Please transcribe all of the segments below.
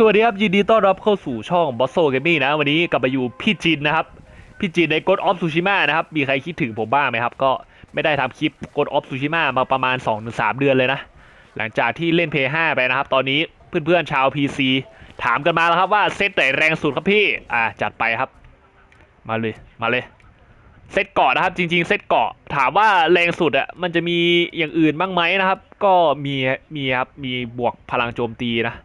สวัสดีครับ ยินดีต้อนรับเข้าสู่ช่อง b o s s o Gaming นะ วันนี้กลับมาอยู่พี่จินนะครับ พี่จินใน God of Tsushima นะครับ มีใครคิดถึงผมบ้างไหมครับ ก็ไม่ได้ทำคลิป God of Tsushima มาประมาณ 2-3 เดือนเลยนะ หลังจากที่เล่น p 5ไปนะครับ ตอนนี้เพื่อนๆชาว PC ถามกันมาแล้วครับว่าเซตไหนแรงสุดครับพี่ อ่าจัดไปครับ มาเลยมาเลยเซตเกาะนะครับ จริง ๆ เซตเกาะถามว่าแรงสุดอะมันจะมีอย่างอื่นบ้างไหมนะครับ ก็มีมีครับมีบวกพลังโจมตีนะ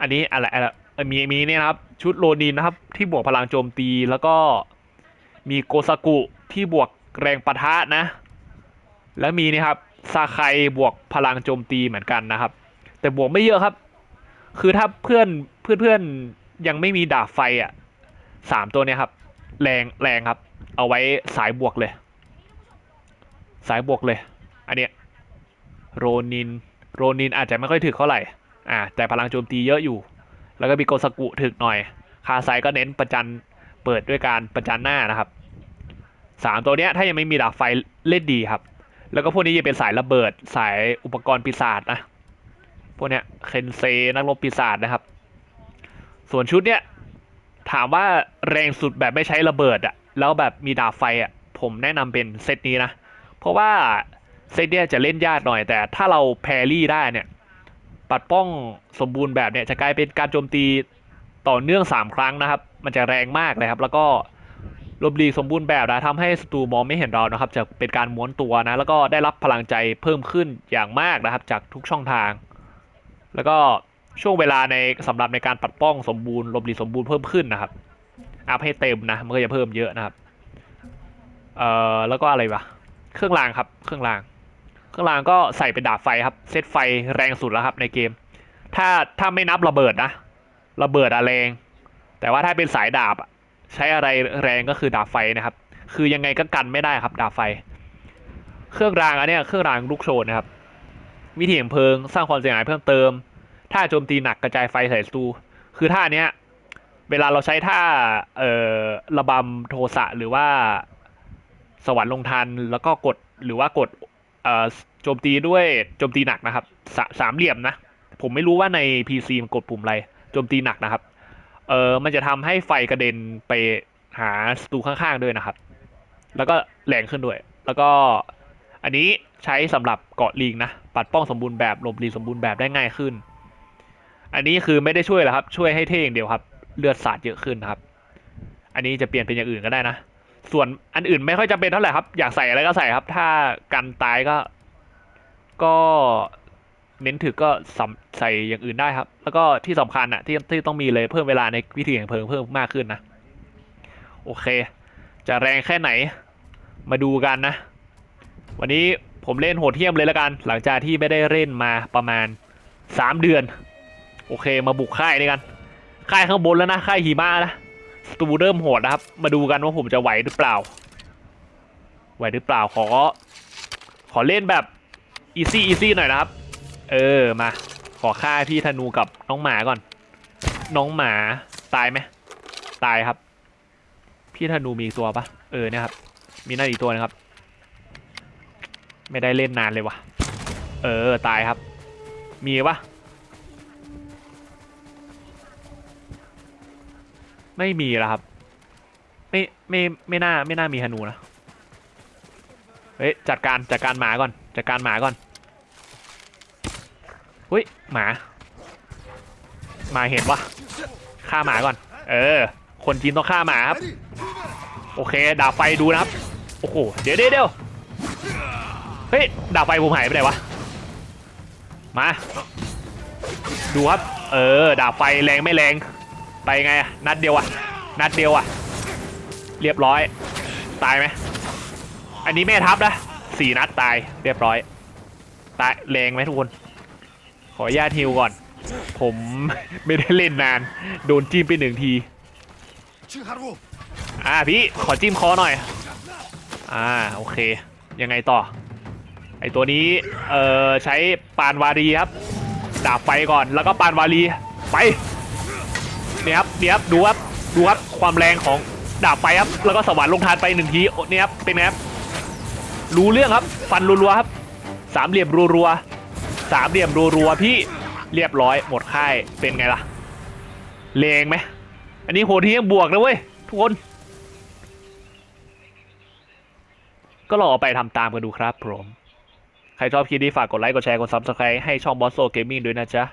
อันนี้อะไรอะไรมีมีเนี่ยนะครับ ชุดโรนินนะครับ ที่บวกพลังโจมตีแล้วก็มีโกซากุที่บวกแรงปะทะนะ แล้วมีนี่ครับซาไคบวกพลังโจมตีเหมือนกันนะครับ แต่บวกไม่เยอะครับ คือถ้าเพื่อนเพื่อนเพื่อนยังไม่มีดาบไฟอะสามตัวเนี่ยครับ แรงแรงครับ เอาไว้สายบวกเลย สายบวกเลย อันเนี้ยโรนิน โรนินอาจจะไม่ค่อยถึกเท่าไหร่ อ่าแต่พลังโจมตีเยอะอยู่ แล้วก็มีโกซากุถึกหน่อย คาไซก็เน้นประจันเปิดด้วยการประจันหน้านะครับสามตัวเนี้ยถ้ายังไม่มีดาบไฟเล่นดีครับ แล้วก็พวกนี้จะเป็นสายระเบิดสายอุปกรณ์ปีศาจนะพวกเนี้ยเคนเซนักรบปีศาจนะครับ ส่วนชุดเนี้ยถามว่าแรงสุดแบบไม่ใช้ระเบิดอะแล้วแบบมีดาบไฟอะผมแนะนำเป็นเซตนี้นะ เพราะว่าเซตเนี้ยจะเล่นยากหน่อยแต่ถ้าเราแพรรี่ได้เนี่ย ปัดป้องสมบูรณ์แบบเนี่ยจะกลายเป็นการโจมตีต่อเนื่อง 3 ครั้งนะครับ มันจะแรงมากเลยครับ แล้วก็ลบลีสมบูรณ์แบบนะทำให้ศัตรูมองไม่เห็นเรานะครับ จะเป็นการม้วนตัวนะ แล้วก็ได้รับพลังใจเพิ่มขึ้นอย่างมากนะครับ จากทุกช่องทาง แล้วก็ช่วงเวลาในสำหรับในการปัดป้องสมบูรณ์ลบลีสมบูรณ์เพิ่มขึ้นนะครับอัพให้เต็มนะมันก็จะเพิ่มเยอะนะครับ เอ่อแล้วก็อะไรวะเครื่องรางครับ เครื่องราง เครื่องรางก็ใส่เป็นดาบไฟครับ เซตไฟแรงสุดแล้วครับในเกม ถ้าถ้าไม่นับระเบิดนะ ระเบิดอะแรง แต่ว่าถ้าเป็นสายดาบใช้อะไรแรงก็คือดาบไฟนะครับ คือยังไงก็กันไม่ได้ครับ ดาบไฟ เครื่องรางอันนี้เครื่องรางลูกโชนนะครับ วิธีของเพลิงสร้างความเสียหายเพิ่มเติม ถ้าโจมตีหนักกระจายไฟใส่ศัตรูคือท่าเนี้ยเวลาเราใช้ท่าเอ่อระบำโทสะหรือว่าสวรรค์ลงทันแล้วก็กดหรือว่ากด อ่อโจมตีด้วยโจมตีหนักนะครับสาสามเหลี่ยมนะ ผมไม่รู้ว่าใน PC มันกดปุ่มอะไรโจมตีหนักนะครับ เออมันจะทำให้ไฟกระเด็นไปหาศัตรูข้างๆด้วยนะครับ แล้วก็แรงขึ้นด้วย แล้วก็อันนี้ใช้สำหรับเกาะลิงนะ ปัดป้องสมบูรณ์แบบหลบลีสมบูรณ์แบบได้ง่ายขึ้น อันนี้คือไม่ได้ช่วยหรอครับ ช่วยให้เท่อย่างเดียวครับ เลือดสาดเยอะขึ้นนครับ อันนี้จะเปลี่ยนเป็นอย่างอื่นก็ได้นะ ส่วนอันอื่นไม่ค่อยจำเป็นเท่าไหร่ครับ อยากใส่อะไรก็ใส่ครับ ถ้ากันตายก็ ก็เน้นถึกก็ใส่อย่างอื่นได้ครับ แล้วก็ที่สำคัญอะที่ที่ต้องมีเลยเพิ่มเวลาในวิธีแห่งเพลิงเพิ่มมากขึ้นนะ โอเค จะแรงแค่ไหน มาดูกันนะ วันนี้ผมเล่นโหดเที่ยมเลยละกัน หลังจากที่ไม่ได้เล่นมาประมาณ 3 เดือน โอเค มาบุกค่ายนี่กัน ค่ายข้างบนแล้วนะ ค่ายหิมะนะ ตูเริ่มโหดนะครับ มาดูกันว่าผมจะไหวหรือเปล่า ไหวหรือเปล่าขอ ขอเล่นแบบอีซี่อีซี่หน่อยนะครับ เออมา ขอฆ่าพี่ธนูกับน้องหมาก่อน น้องหมาตายไหมตายครับ พี่ธนูมีอีกตัวปะเออเนี่ยครับ มีหนั่นอีกตัวนะครับ ไม่ได้เล่นนานเลยวะเออตายครับ มีปะ ไม่มีแล้วครับ ไม่ไม่ไม่น่าไม่น่ามีธนูนะเฮ้ยจัดการจัดการหมาก่อนจัดการหมาก่อนเฮ้ยหมาหมาเห็นวะฆ่าหมาก่อน เออ คนจีนต้องฆ่าหมาครับ โอเคดาบไฟดูนะครับโอ้โหเดี๋ยวเดี๋ยวเดี๋ยวเฮ้ยดาบไฟผมหายไปไหนวะมา ดูครับ เออดาบไฟแรงไม่แรง ไปไงอะนัดเดียวอะนัดเดียวอะเรียบร้อย ตายไหมอันนี้แม่ทับนะสี่นัดตายเรียบร้อย ตายแรงไหมทุกคน ขอญาติฮิวก่อน ผมไม่ได้เล่นนาน โดนจิ้มไปหนึ่งทีอ่าพี่ขอจิ้มคอหน่อย อ่าโอเค ยังไงต่อ ไอตัวนี้เออใช้ปานวารีครับดาบไฟก่อนแล้วก็ปานวารีไป เนี่ยครับเนี่ยครับดูครับดูครับความแรงของดาบไฟครับแล้วก็สวรรค์ลงทานไปหนึ่งทีเนี่ยครับเป็นไงครับรู้เรื่องครับ ฟันรัวๆครับ สามเหลี่ยมรัวๆสามเหลี่ยมรัวๆพี่เรียบร้อยหมดค่ายเป็นไงล่ะเลงไหมอันนี้โหดที่ยังบวกนะเว้ยทุกคน ก็ลองเอาไปทำตามกันดูครับผม ใครชอบคลิปนี้ฝากกดไลค์ กดแชร์ กด Subscribe ให้ช่อง Bosso Gaming ด้วยนะจ๊ะ